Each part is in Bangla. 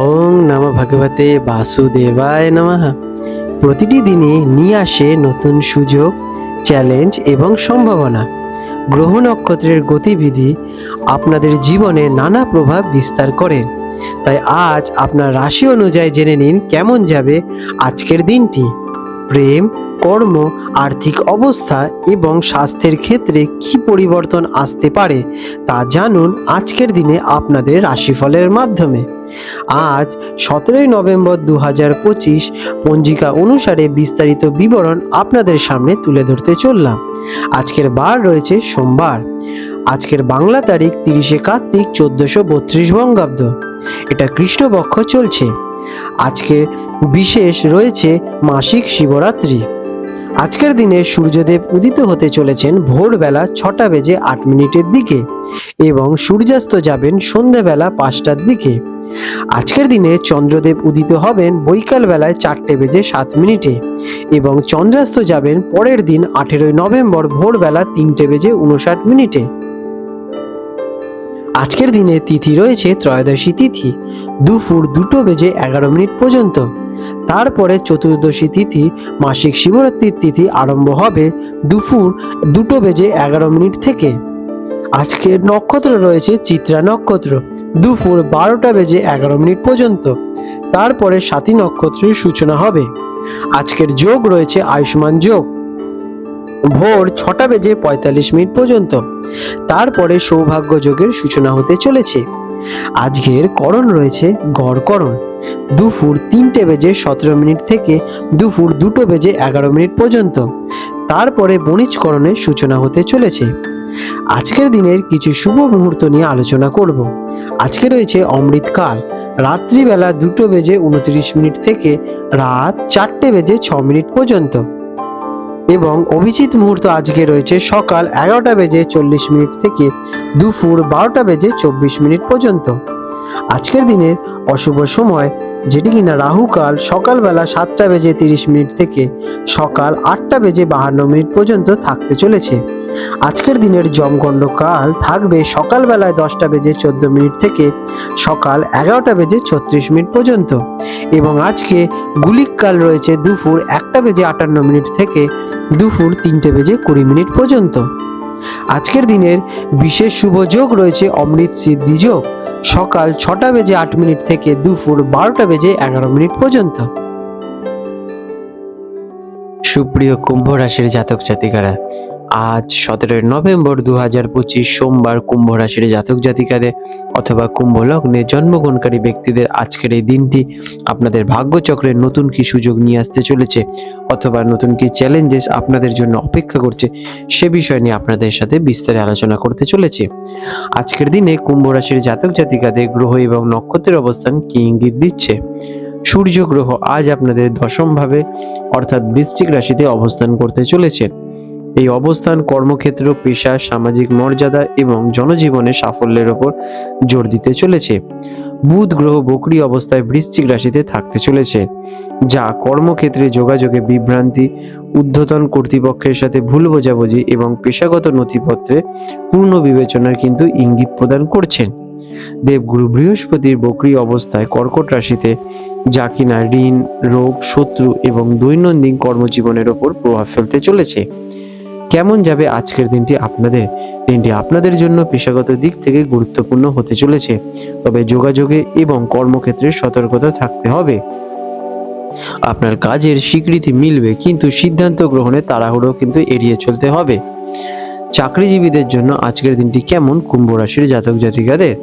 ওং নম ভগবতে বাসুদেবায় নমঃ। প্রতিটি দিনে নিয়ে আসে নতুন সুযোগ, চ্যালেঞ্জ এবং সম্ভাবনা। গ্রহ নক্ষত্রের গতিবিধি আপনাদের জীবনে নানা প্রভাব বিস্তার করে। তাই আজ আপনার রাশি অনুযায়ী জেনে নিন কেমন যাবে আজকের দিনটি। প্রেম, কর্ম, আর্থিক অবস্থা এবং স্বাস্থ্যের ক্ষেত্রে কি পরিবর্তন আসতে পারে তা জানুন আজকের দিনে আপনাদের রাশিফলের মাধ্যমে। আজ সতেরোই নভেম্বর দু হাজার পঁচিশ পঞ্জিকা অনুসারে বিস্তারিত বিবরণ আপনাদের সামনে তুলে ধরতে চললাম। আজকের বার রয়েছে সোমবার। আজকের বাংলা তারিখ তিরিশে কার্তিক চোদ্দশো বত্রিশ বঙ্গাব্দ। এটা কৃষ্ণপক্ষ চলছে। আজকে বিশেষ রয়েছে মাসিক শিবরাত্রি। আজকের দিনে সূর্যদেব উদিত হতে চলেছেন ভোরবেলা ছটা বেজে আট মিনিটের দিকে এবং সূর্যাস্ত যাবেন সন্ধেবেলা পাঁচটার দিকে। আজকের দিনে চন্দ্রদেব উদিত হবেন বৈকাল বেলায় চারটে বেজে সাত মিনিটে এবং চন্দ্রাস্ত যাবেন পরের দিন আঠেরোই নভেম্বর ভোরবেলা তিনটে বেজে উনষাট মিনিটে। আজকের দিনে তিথি রয়েছে ত্রয়োদশী তিথি, দুপুর দুটো বেজে এগারো মিনিট পর্যন্ত। তারপরে চতুর্দশী তিথি, মাসিক শিবরাত্রির তিথি আরম্ভ হবে দুপুর দুটো বেজে এগারো মিনিট থেকে। আজকের নক্ষত্র রয়েছে চিত্রা নক্ষত্র। দুপুর বারোটা বেজে এগারো মিনিট পর্যন্ত। তারপরে সাথী নক্ষত্রের সূচনা হবে। আজকের যোগ রয়েছে আয়ুষ্মান যোগ। ভোর ছটা বেজে পঁয়তাল্লিশ মিনিট পর্যন্ত। তারপরে সৌভাগ্য যোগের সূচনা হতে চলেছে। আজকের করণ রয়েছে গড়করণ দুপুর তিনটে বেজে সতেরো মিনিট থেকে দুপুর দুটো বেজে এগারো মিনিট পর্যন্ত। তারপরে বণিজকরণের সূচনা হতে চলেছে। আজকের দিনের কিছু শুভ মুহূর্ত নিয়ে আলোচনা করব। আজকে রয়েছে অমৃতকাল। রাত্রিবেলা দুটো বেজে উনত্রিশ মিনিট থেকে রাত চারটে বেজে ছ মিনিট পর্যন্ত। এবং অভিজিৎ মুহূর্ত আজকে রয়েছে সকাল এগারোটা বেজে চল্লিশ মিনিট থেকে দুপুর বারোটা বেজে চব্বিশ মিনিট পর্যন্ত। আজকের দিনের অশুভ সময়, যেটি কিনা রাহুকাল সকালবেলা সাতটা বেজে তিরিশ মিনিট থেকে সকাল আটটা বেজে বাহান্ন মিনিট পর্যন্ত থাকতে চলেছে। আজকের দিনের জমগণ্ড কাল থাকবে সকালবেলায় দশটা বেজে চোদ্দ মিনিট থেকে সকাল এগারোটা বেজে ছত্রিশ মিনিট পর্যন্ত। এবং আজকে গুলিক কাল রয়েছে দুপুর একটা বেজে আটান্ন মিনিট থেকে দুপুর তিনটে বেজে কুড়ি মিনিট পর্যন্ত। আজকের দিনের বিশেষ শুভ যোগ রয়েছে অমৃত সিদ্ধি যোগ, সকাল ছটা বেজে আট মিনিট থেকে দুপুর বারোটা বেজে এগারো মিনিট পর্যন্ত। সুপ্রিয় কুম্ভ রাশির জাতক জাতিকারা আজ সতেরোই নভেম্বর দু হাজার পঁচিশ সোমবার কুম্ভ রাশির জাতক জাতিকাদের অথবা কুম্ভ লগ্নে জন্মগ্রহণকারী ব্যক্তিদের আজকের এই দিনটি আপনাদের ভাগ্যচক্রের নতুন কি সুযোগ নিয়ে আসতে চলেছে অথবা নতুন কি চ্যালেঞ্জেস আপনাদের জন্য অপেক্ষা করছে সে বিষয় নিয়ে আপনাদের সাথে বিস্তারে আলোচনা করতে চলেছে। আজকের দিনে কুম্ভ রাশির জাতক জাতিকাদের গ্রহ এবং নক্ষত্রের অবস্থান কি ইঙ্গিত দিচ্ছে? সূর্য গ্রহ আজ আপনাদের দশম ভাবে অর্থাৎ বৃশ্চিক রাশিতে অবস্থান করতে চলেছে। এই অবস্থান কর্মক্ষেত্র পেশা, সামাজিক মর্যাদা এবং জনজীবনে সাফল্যের ওপর জোর দিতে চলেছে। বুধ গ্রহ বকরি অবস্থায় বৃশ্চিক রাশিতে থাকতে চলেছে, যা কর্মক্ষেত্রে যোগাযোগে বিভ্রান্তি উদ্ধতন কর্তৃপক্ষের সাথে ভুল বোঝাবুঝি এবং পেশাগত নথিপত্রে পূর্ণ বিবেচনার কিন্তু ইঙ্গিত প্রদান করছেন। দেবগুরু বৃহস্পতির বকরি অবস্থায় কর্কট রাশিতে, যা কিনা ঋণ, রোগ, শত্রু এবং দৈনন্দিন কর্মজীবনের ওপর প্রভাব ফেলতে চলেছে। কেমন যাবে আজকের দিনটি আপনাদের? দিনটি আপনাদের জন্য পেশাগত দিক থেকে গুরুত্বপূর্ণ হতে চলেছে। তবে যোগাযোগে এবং কর্মক্ষেত্রে সতর্কতা থাকতে হবে। আপনার কাজের স্বীকৃতি মিলবে, কিন্তু সিদ্ধান্ত গ্রহণে তাড়াহুড়ো কিন্তু এড়িয়ে চলতে হবে। চাকরিজীবীদের জন্য আজকের দিনটি কেমন? কুম্ভ রাশির জাতক জাতিকাদের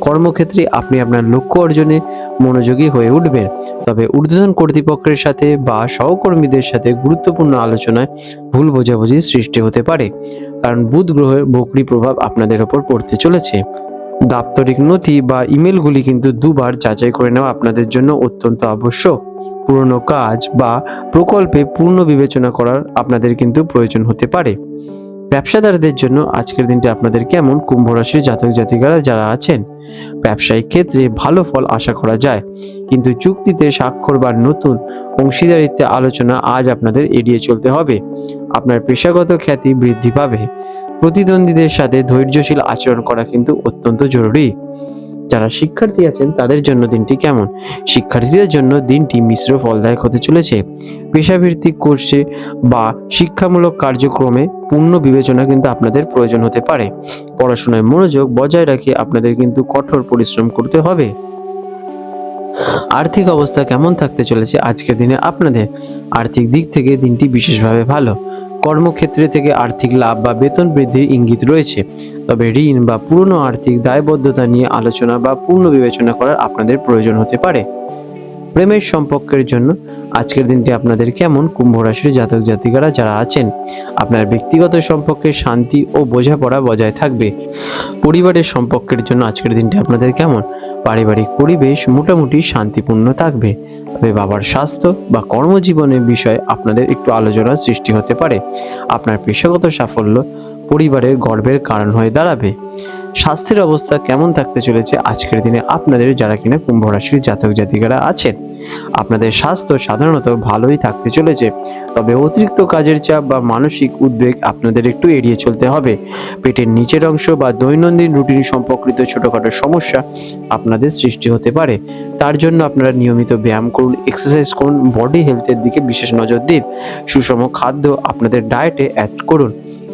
কর্মক্ষেত্রে আপনি আপনার লক্ষ্য অর্জনে মনোযোগী হয়ে উঠবেন। তবে ঊর্ধ্বতন কর্তৃপক্ষের সাথে বা সহকর্মীদের সাথে গুরুত্বপূর্ণ আলোচনায় ভুল বোঝাবুঝির সৃষ্টি হতে পারে, কারণ বুধ গ্রহের বকরি প্রভাব আপনাদের ওপর পড়তে চলেছে। দাপ্তরিক নথি বা ইমেলগুলি কিন্তু দুবার যাচাই করে নেওয়া আপনাদের জন্য অত্যন্ত আবশ্যক। পুরনো কাজ বা প্রকল্পে পূর্ণ বিবেচনা করার আপনাদের কিন্তু প্রয়োজন হতে পারে। ব্যবসাদারদের জন্য আজকের দিনটি আপনাদের কেমন? কুম্ভ রাশির জাতক জাতিকারা যারা আছেন, ব্যবসায়িক ক্ষেত্রে ভালো ফল আশা করা যায়। কিন্তু চুক্তিতে স্বাক্ষর বা নতুন অংশীদারিত্বে আলোচনা আজ আপনাদের এড়িয়ে চলতে হবে। আপনার পেশাগত খ্যাতি বৃদ্ধি পাবে। প্রতিদ্বন্দ্বীদের সাথে ধৈর্যশীল আচরণ করা কিন্তু অত্যন্ত জরুরি। যারা শিক্ষার্থী আছেন, তাদের জন্য দিনটি কেমন? শিক্ষার্থীদের জন্য দিনটি মিশ্র ফলদায়ক হতে চলেছে। পেশাভিত্তিক কোর্সে বা শিক্ষামূলক কার্যক্রমে পূর্ণ বিবেচনা কিন্তু আপনাদের প্রয়োজন হতে পারে। পড়াশোনায় মনোযোগ বজায় রেখে আপনাদের কিন্তু কঠোর পরিশ্রম করতে হবে। আর্থিক অবস্থা কেমন থাকতে চলেছে আজকের দিনে আপনাদের? আর্থিক দিক থেকে দিনটি বিশেষভাবে ভালো। কর্মক্ষেত্রে থেকে আর্থিক লাভ বা বেতন বৃদ্ধির ইঙ্গিত রয়েছে। তবে ঋণ বা পুরনো আর্থিক দায়বদ্ধতা নিয়ে আলোচনা বা পূর্ণ বিবেচনা করার আপনাদের প্রয়োজন হতে পারে। প্রেমের সম্পর্কের জন্য আজকের দিনটি আপনাদের কেমন? কুম্ভ রাশির জাতক জাতিকারা যারা আছেন, আপনার ব্যক্তিগত সম্পর্কে শান্তি ও বোঝাপড়া বজায় থাকবে। পরিবারের সম্পর্কের জন্য আজকের দিনটি আপনাদের কেমন? পারিবারিক পরিবেশ মোটামুটি শান্তিপূর্ণ থাকবে। তবে বাবার স্বাস্থ্য বা কর্মজীবনের বিষয়ে আপনাদের একটু আলোচনার সৃষ্টি হতে পারে। আপনার পেশাগত সাফল্য পরিবারের গর্বের কারণ হয়ে দাঁড়াবে। স্বাস্থ্যের অবস্থা কেমন থাকতে চলেছে আজকের দিনে আপনাদের যারা কিনা কুম্ভ রাশির জাতক জাতিকারা আছেন, আপনাদের স্বাস্থ্য সাধারণত ভালোই থাকতে চলেছে। তবে অতিরিক্ত কাজের চাপ বা মানসিক উদ্বেগ আপনাদের একটু এড়িয়ে চলতে হবে। পেটের নিচের অংশ বা দৈনন্দিন রুটিন সম্পর্কিত ছোটখাটো সমস্যা আপনাদের সৃষ্টি হতে পারে। তার জন্য আপনারা নিয়মিত ব্যায়াম করুন এক্সারসাইজ করুন বডি হেলথের দিকে বিশেষ নজর দিন। সুষম খাদ্য আপনাদের ডায়েটে অ্যাড করুন।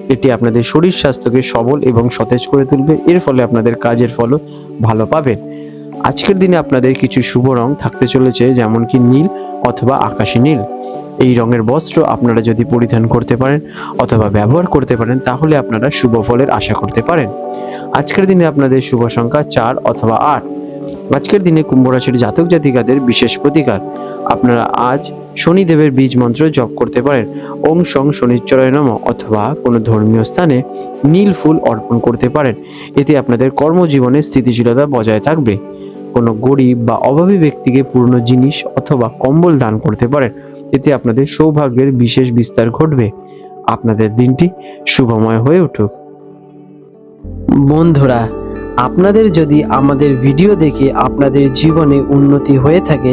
এটি আপনাদের শরীর স্বাস্থ্যকে সবল এবং সতেজ করে তুলবে। এর ফলে আপনাদের কাজের ফলও ভালো পাবেন। আজকের দিনে আপনাদের কিছু শুভ রং থাকতে চলেছে, যেমন কি নীল অথবা আকাশী নীল। এই রঙের বস্ত্র আপনারা যদি পরিধান করতে পারেন অথবা ব্যবহার করতে পারেন, তাহলে আপনারা শুভ ফলের আশা করতে পারেন। আজকের দিনে আপনাদের শুভ সংখ্যা চার অথবা আট। আজকের দিনে কুম্ভ রাশির জাতক জাতিকাদের বিশেষ প্রতিকার। আপনারা আজ শনিদেবের বীজ মন্ত্র জপ করতে পারেন। ওং সং শনিশ্চরায় নম অথবা কোনো ধর্মীয় স্থানে নীল ফুল অর্পণ করতে পারেন। এতে আপনাদের কর্মজীবনে স্থিতিশীলতা বজায় থাকবে। কোনো গরিব বা অভাবী ব্যক্তিকে পুরনো জিনিস অথবা কম্বল দান করতে পারেন। এতে আপনাদের সৌভাগ্যের বিশেষ বিস্তার ঘটবে। আপনাদের দিনটি শুভময় হয়ে উঠুক। বন্ধুরা, আপনাদের যদি আমাদের ভিডিও দেখে আপনাদের জীবনে উন্নতি হয়ে থাকে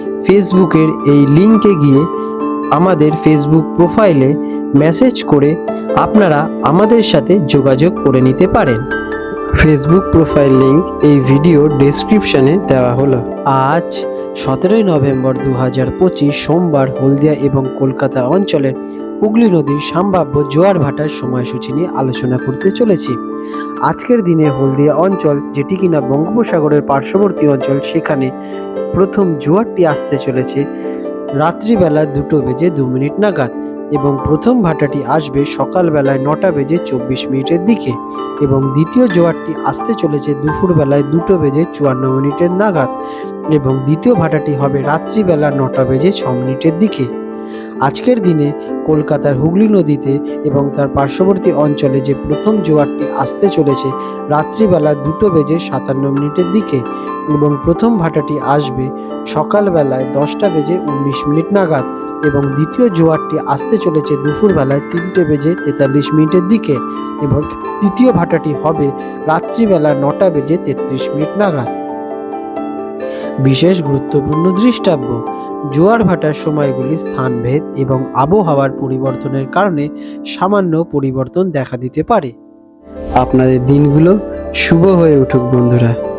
ফেসবুকের এই লিঙ্কে গিয়ে আমাদের ফেসবুক প্রোফাইলে মেসেজ করে আপনারা আমাদের সাথে যোগাযোগ করে নিতে পারেন। ফেসবুক প্রোফাইল লিংক এই ভিডিও ডেসক্রিপশনে দেওয়া হলো। আজ সতেরোই নভেম্বর দু হাজার পঁচিশ সোমবার হলদিয়া এবং কলকাতা অঞ্চলের হুগলি নদীর সম্ভাব্য জোয়ার ভাটার সময়সূচি নিয়ে আলোচনা করতে চলেছি। আজকের দিনে হলদিয়া অঞ্চল, যেটি কিনা বঙ্গোপসাগরের পার্শ্ববর্তী অঞ্চল, সেখানে প্রথম জোয়ারটি আসতে চলেছে। রাত্রিবেলা দুটো বেজে দু মিনিট নাগাদ এবং প্রথম ভাটাটি আসবে সকালবেলায় নটা বেজে চব্বিশ মিনিটের দিকে এবং দ্বিতীয় জোয়ারটি আসতে চলেছে দুপুরবেলায় দুটো বেজে চুয়ান্ন মিনিটের নাগাদ এবং দ্বিতীয় ভাটাটি হবে রাত্রিবেলা নটা বেজে ছ মিনিটের দিকে। আজকের দিনে কলকাতার হুগলি নদীতে এবং তার পার্শ্ববর্তী অঞ্চলে যে প্রথম জোয়ারটি আসতে চলেছে, রাত্রিবেলা দুটো বেজে সাতান্ন মিনিটের দিকে এবং প্রথম ভাটাটি আসবে সকালবেলায় দশটা বেজে উনিশ মিনিট নাগাদ এবং দ্বিতীয় জোয়ারটি আসতে চলেছে দুপুরবেলায় তিনটে বেজে তেতাল্লিশ মিনিটের দিকে এবং তৃতীয় ভাটাটি হবে রাত্রিবেলা নটা বেজে তেত্রিশ মিনিট নাগাদ। বিশেষ গুরুত্বপূর্ণ দৃষ্টাব্য জোয়ার ভাটার সময়গুলি স্থানভেদ এবং আবহাওয়ার পরিবর্তনের কারণে সামান্য পরিবর্তন দেখা দিতে পারে। আপনাদের দিনগুলো শুভ হয়ে উঠুক, বন্ধুরা।